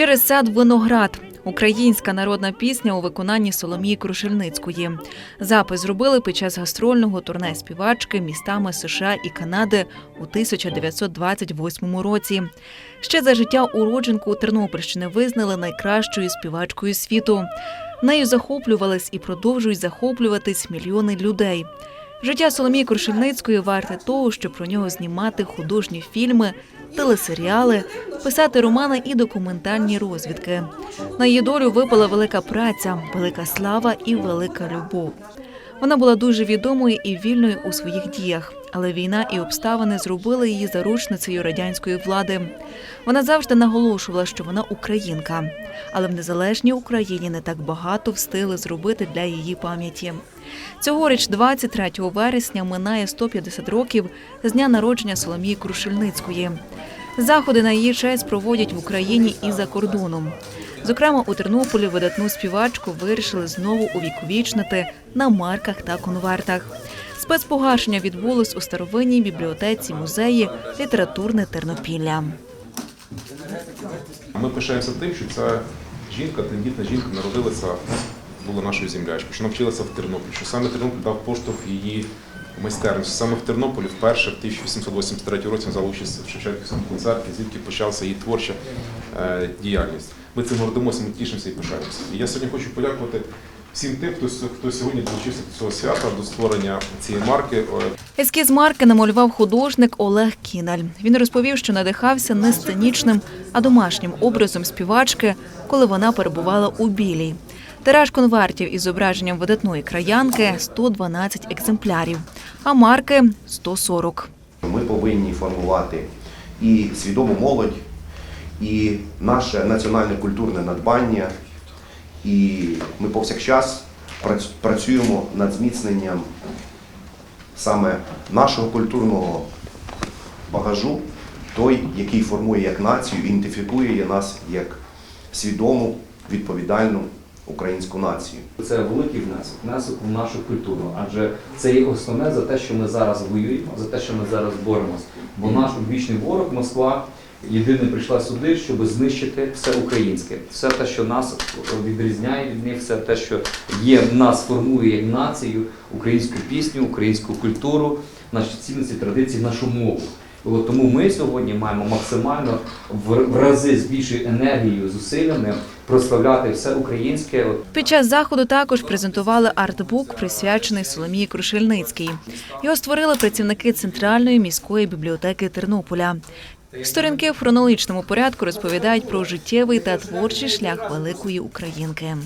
Через сад виноград. Українська народна пісня у виконанні Соломії Крушельницької. Запис зробили під час гастрольного турне співачки містами США і Канади у 1928 році. Ще за життя уродженку Тернопільщини визнали найкращою співачкою світу. Нею захоплювались і продовжують захоплюватись мільйони людей. Життя Соломії Крушельницької варте того, щоб про нього знімати художні фільми, телесеріали, писати романи і документальні розвідки. На її долю випала велика праця, велика слава і велика любов. Вона була дуже відомою і вільною у своїх діях, але війна і обставини зробили її заручницею радянської влади. Вона завжди наголошувала, що вона українка, але в незалежній Україні не так багато встигли зробити для її пам'яті. Цьогоріч, 23 вересня, минає 150 років з дня народження Соломії Крушельницької. Заходи на її честь проводять в Україні і за кордоном. Зокрема, у Тернополі видатну співачку вирішили знову увіковічнити на марках та конвертах. Спецпогашення відбулось у старовинній бібліотеці музеї Літературне Тернопілля. Ми пишаємося тим, що ця жінка, тендітна жінка, народилася, була нашою землячкою, що навчилася в Тернополі, що саме Тернопіль дав поштовх її майстерності. Саме в Тернополі вперше в 1883 році взяла участь в Шевченківському концерті, звідки почалася її творча е, діяльність. Ми цим гордимося, ми тішимося і пишаємося. І я сьогодні хочу подякувати всім тим, хто, хто сьогодні долучився до цього свята, до створення цієї марки. Е, Ескіз марки намалював художник Олег Кіналь. Він розповів, що надихався не сценічним, а домашнім образом співачки, коли вона перебувала у білій. Тираж конвертів із зображенням видатної краянки 112 екземплярів, а марки 140. Ми повинні формувати і свідому молодь, і наше національне культурне надбання. І ми повсякчас працюємо над зміцненням саме нашого культурного багажу, той, який формує як націю, ідентифікує нас як свідому, відповідальну українську націю. Це великий внесок, внесок в нашу культуру, адже це є основне за те, що ми зараз воюємо, за те, що ми зараз боремось. Бо наш вічний ворог Москва єдине прийшла сюди, щоб знищити все українське, все те, що нас відрізняє від них, все те, що є нас формує як націю, українську пісню, українську культуру, наші цінності, традиції, нашу мову. Тому ми сьогодні маємо максимально в рази з більшою енергією, зусиллями прославляти все українське. Під час заходу також презентували артбук, присвячений Соломії Крушельницькій. Його створили працівники Центральної міської бібліотеки Тернополя. Сторінки в хронологічному порядку розповідають про життєвий та творчий шлях великої українки.